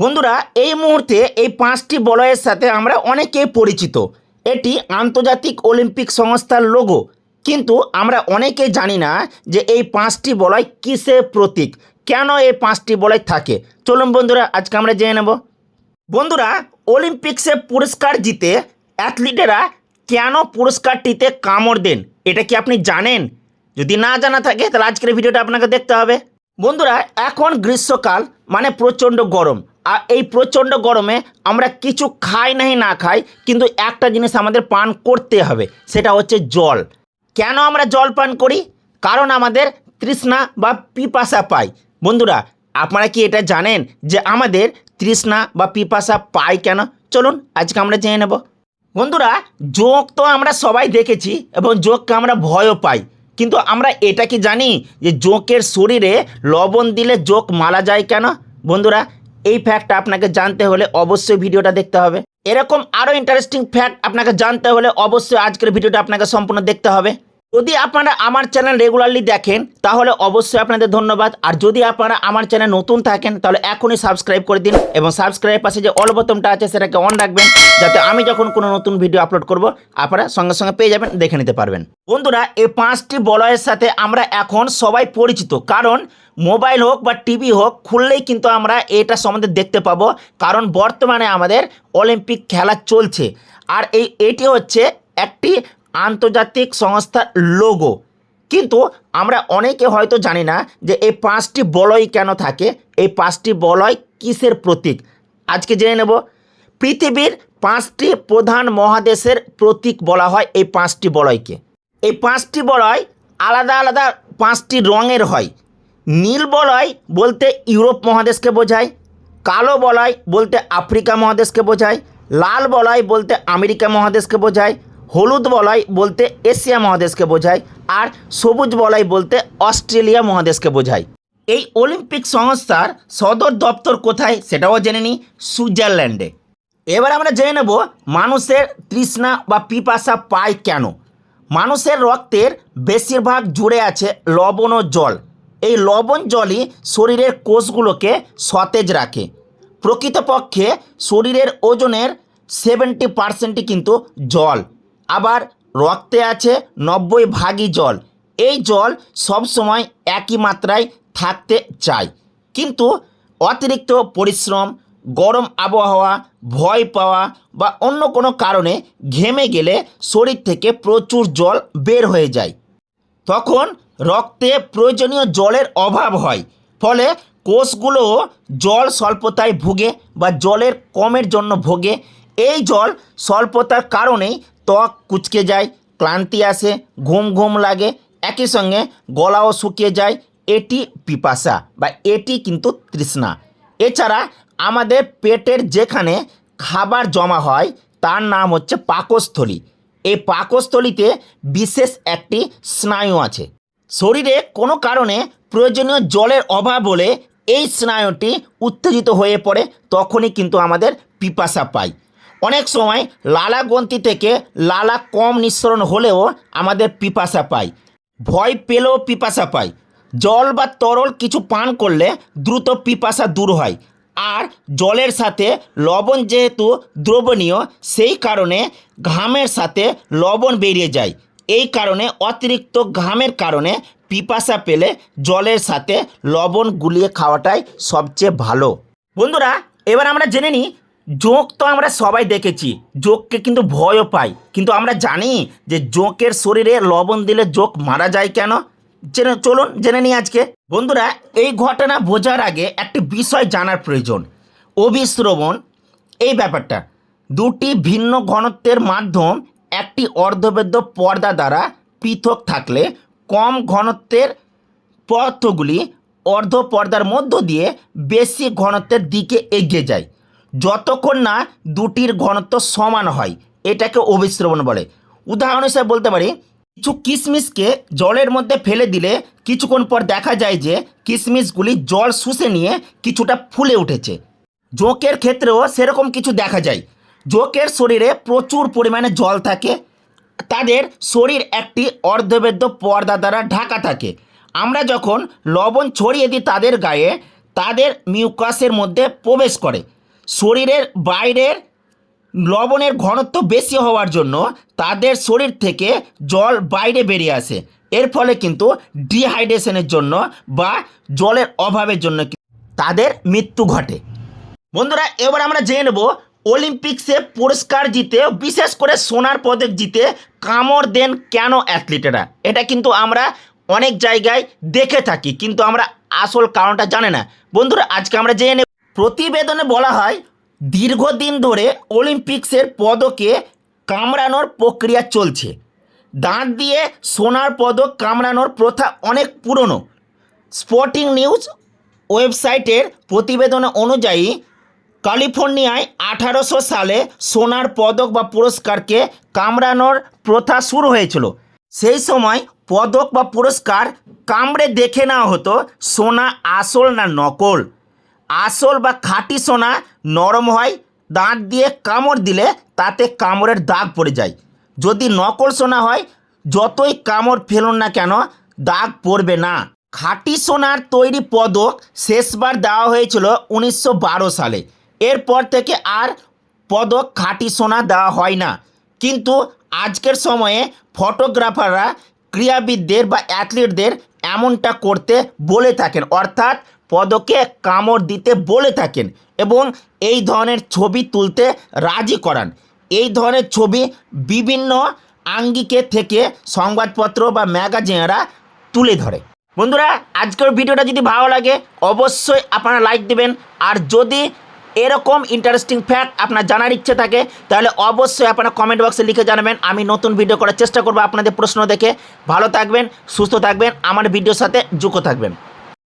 বন্ধুরা, এই মুহূর্তে এই পাঁচটি বলয়ের সাথে আমরা অনেকেই পরিচিত। এটি আন্তর্জাতিক অলিম্পিক সংস্থার লোগো কিন্তু আমরা অনেকেই জানি না যে এই পাঁচটি বলয় কিসের প্রতীক, কেন এই পাঁচটি বলয় থাকে। চলুন বন্ধুরা, আজকে আমরা জেনে নেব। বন্ধুরা, অলিম্পিক্সে পুরস্কার জিতে অ্যাথলিটেরা কেন পুরস্কারটিতে কামড় দেন, এটা কি আপনি জানেন? যদি না জানা থাকে, তাহলে আজকের ভিডিওটা আপনাকে দেখতে হবে। বন্ধুরা, এখন গ্রীষ্মকাল মানে প্রচণ্ড গরম। এই প্রচণ্ড গরমে আমরা কিছু খাই নাই না খাই, কিন্তু একটা জিনিস আমাদের পান করতে হবে, সেটা হচ্ছে জল। কেন আমরা জল পান করি? কারণ আমাদের তৃষ্ণা বা পিপাসা পাই বন্ধুরা, আপনারা কি এটা জানেন যে আমাদের তৃষ্ণা বা পিপাসা পাই কেন? চলুন, আজকে আমরা জেনে নেব। বন্ধুরা, যোগ তো আমরা সবাই দেখেছি এবং যোগকে আমরা ভয়ও পাই। কিন্তু আমরা এটা কি জানি যে জোঁকের শরীরে লবণ দিলে জোক মারা যায় কেন? বন্ধুরা এই ফ্যাক্টটা আপনাকে জানতে হলে অবশ্যই ভিডিওটা দেখতে হবে। এরকম আরও ইন্টারেস্টিং ফ্যাক্ট আপনাকে জানতে হলে অবশ্যই আজকের ভিডিওটা আপনাকে সম্পূর্ণ দেখতে হবে। যদি আপনারা আমার চ্যানেল রেগুলারলি দেখেন, তাহলে অবশ্যই আপনাদের ধন্যবাদ। আর যদি আপনারা আমার চ্যানেল নতুন থাকেন, তাহলে এখনই সাবস্ক্রাইব করে দিন এবং সাবস্ক্রাইব পাশে যে অল বোতামটা আছে, সেটাকে অন রাখবেন, যাতে আমি যখন কোনো নতুন ভিডিও আপলোড করব, আপনারা সঙ্গে সঙ্গে পেয়ে যাবেন, দেখে নিতে পারবেন। বন্ধুরা, এই পাঁচটি বলয়ের সাথে আমরা এখন সবাই পরিচিত। কারণ মোবাইল হোক বা টিভি হোক, খুললেই কিন্তু আমরা এটা সম্বন্ধে দেখতে পাবো। কারণ বর্তমানে আমাদের অলিম্পিক খেলা চলছে। আর এই, এটি হচ্ছে একটি আন্তর্জাতিক সংস্থার লোগো। কিন্তু আমরা অনেকে হয়তো জানি না যে এই পাঁচটি বলয় কেন থাকে, এই পাঁচটি বলয় কিসের প্রতীক? আজকে জেনে নেব। পৃথিবীর পাঁচটি প্রধান মহাদেশের প্রতীক বলা হয় এই পাঁচটি বলয়কে। এই পাঁচটি বলয় আলাদা আলাদা পাঁচটি রঙের হয়। নীল বলয় বলতে ইউরোপ মহাদেশকে বোঝায়, কালো বলয় বলতে আফ্রিকা মহাদেশকে বোঝায়, লাল বলয় বলতে আমেরিকা মহাদেশকে বোঝায় হলুদ বলয় বলতে এশিয়া মহাদেশকে বোঝায় আর সবুজ বলয় বলতে অস্ট্রেলিয়া মহাদেশকে বোঝায়। এই অলিম্পিক সংস্থার সদর দপ্তর কোথায় সেটাও জেনে নিই, সুইজারল্যান্ডে। এবার আমরা জেনে নেব মানুষের তৃষ্ণা বা পিপাসা পায় কেন। মানুষের রক্তের বেশিরভাগ জুড়ে আছে লবণ ও জল। এই লবণ জলই শরীরের কোষগুলোকে সতেজ রাখে। প্রকৃতপক্ষে শরীরের ওজনের সেভেন্টি পার্সেন্টই কিন্তু জল। আবার রক্তে আছে নব্বই ভাগই জল। এই জল সবসময় একই মাত্রায় থাকতে চায় কিন্তু অতিরিক্ত পরিশ্রম, গরম আবহাওয়া, ভয় পাওয়া বা অন্য কোনো কারণে ঘেমে গেলে শরীর থেকে প্রচুর জল বের হয়ে যায়। তখন রক্তে প্রয়োজনীয় জলের অভাব হয়, ফলে কোষগুলো জল স্বল্পতায় ভুগে বা জলের কমের জন্য ভোগে। এই জল স্বল্পতার কারণেই ত্বক কুচকে যায়, ক্লান্তি আসে, ঘুম ঘুম লাগে, একই সঙ্গে গলাও শুকিয়ে যায়। এটি পিপাসা বা এটি কিন্তু তৃষ্ণা। এছাড়া আমাদের পেটের যেখানে খাবার জমা হয়, তার নাম হচ্ছে পাকস্থলী। এই পাকস্থলীতে বিশেষ একটি স্নায়ু আছে। শরীরে কোনো কারণে প্রয়োজনীয় জলের অভাব হলে এই স্নায়ুটি উত্তেজিত হয়ে পড়ে, তখনই কিন্তু আমাদের পিপাসা পায়। অনেক সময় লালা গ্রন্থি থেকে লালা কম নিঃসরণ হলেও আমাদের পিপাসা পায় ভয় পেলেও পিপাসা পায় জল বা তরল কিছু পান করলে দ্রুত পিপাসা দূর হয়। আর জলের সাথে লবণ যেহেতু দ্রবণীয়, সেই কারণে ঘামের সাথে লবণ বেরিয়ে যায়। এই কারণে অতিরিক্ত ঘামের কারণে পিপাসা পেলে জলের সাথে লবণ গুলিয়ে খাওয়াটাই সবচেয়ে ভালো। বন্ধুরা, এবার আমরা জেনে নিই জোঁক তো আমরা সবাই দেখেছি। জোঁককে কিন্তু ভয়ও পাই। কিন্তু আমরা জানি যে জোঁকের শরীরে লবণ দিলে জোঁক মারা যায় কেন? জেনে, চলুন জেনে নিই আজকে। বন্ধুরা, এই ঘটনা বোঝার আগে একটি বিষয় জানার প্রয়োজন। অভিশ্রবণ এই ব্যাপারটা। দুটি ভিন্ন ঘনত্বের মাধ্যম একটি অর্ধবেদ্য পর্দা দ্বারা পৃথক থাকলে কম ঘনত্বের পদার্থগুলি অর্ধ পর্দার মধ্য দিয়ে বেশি ঘনত্বের দিকে এগিয়ে যায়। যতক্ষণ না দুটির ঘনত্ব সমান হয়, এটাকে অভিশ্রবণ বলে। উদাহরণ হিসেবে বলতে পারি, কিছু কিশমিশকে জলের মধ্যে ফেলে দিলে কিছুক্ষণ পর দেখা যায় যে কিশমিশগুলি জল শুষে নিয়ে কিছুটা ফুলে উঠেছে। জোঁকের ক্ষেত্রেও সেরকম কিছু দেখা যায়। জোঁকের শরীরে প্রচুর পরিমাণে জল থাকে। তাদের শরীর একটি অর্ধবেদ্য পর্দা দ্বারা ঢাকা থাকে। আমরা যখন লবণ ছড়িয়ে দিই তাদের গায়ে, তাদের মিউকাসের মধ্যে প্রবেশ করে। শরীরের বাইরের লবণের ঘনত্ব বেশি হওয়ার জন্য তাদের শরীর থেকে জল বাইরে বেরিয়ে আসে। এর ফলে কিন্তু ডিহাইড্রেশনের জন্য বা জলের অভাবের জন্য তাদের মৃত্যু ঘটে। বন্ধুরা, এবার আমরা জেনে নেব অলিম্পিক্সে পুরস্কার জিতে, বিশেষ করে সোনার পদক জিতে কামড় দেন কেন অ্যাথলিটেরা? এটা কিন্তু আমরা অনেক জায়গায় দেখে থাকি, কিন্তু আমরা আসল কারণটা জানে না। বন্ধুরা, আজকে আমরা জেনে নেব প্রতিবেদনে বলা হয়, দীর্ঘদিন ধরে অলিম্পিক্সের পদকে কামড়ানোর প্রক্রিয়া চলছে। দাঁত দিয়ে সোনার পদক কামড়ানোর প্রথা অনেক পুরনো। স্পোর্টিং নিউজ ওয়েবসাইটের প্রতিবেদন অনুযায়ী, ক্যালিফোর্নিয়ায় আঠারোশো সালে সোনার পদক বা পুরস্কারকে কামড়ানোর প্রথা শুরু হয়েছিল। সেই সময় পদক বা পুরস্কার কামড়ে দেখে নেওয়া হতো, সোনা আসল না নকল। আসল বা খাঁটি সোনা নরম হয়, দাঁত দিয়ে কামড় দিলে তাতে কামড়ের দাগ পড়ে যায়। যদি নকল সোনা হয়, যতই কামড় ফেলুন না কেন, দাগ পড়বে না। খাঁটি সোনার তৈরি পদক শেষবার দেওয়া হয়েছিল উনিশশো বারো সালে। এরপর থেকে আর পদক খাঁটি সোনা দেওয়া হয় না। কিন্তু আজকের সময়ে ফটোগ্রাফাররা ক্রীড়াবিদদের বা অ্যাথলিটদের এমনটা করতে বলে থাকেন। অর্থাৎ পদকে কামড় দিতে বলে থাকেন এবং এই ধরনের ছবি তুলতে রাজি করান। এই ধরনের ছবি বিভিন্ন আঙ্গিকে থেকে সংবাদপত্র বা ম্যাগাজিনেরা তুলে ধরে। বন্ধুরা, আজকের ভিডিওটা যদি ভালো লাগে, অবশ্যই আপনারা লাইক দেবেন। আর যদি এরকম ইন্টারেস্টিং ফ্যাক্ট আপনার জানার ইচ্ছে থাকে, তাহলে অবশ্যই আপনারা কমেন্ট বক্সে লিখে জানাবেন। আমি নতুন ভিডিও করার চেষ্টা করব আপনাদের প্রশ্ন দেখে। ভালো থাকবেন, সুস্থ থাকবেন, আমার ভিডিওর সাথে যুক্ত থাকবেন।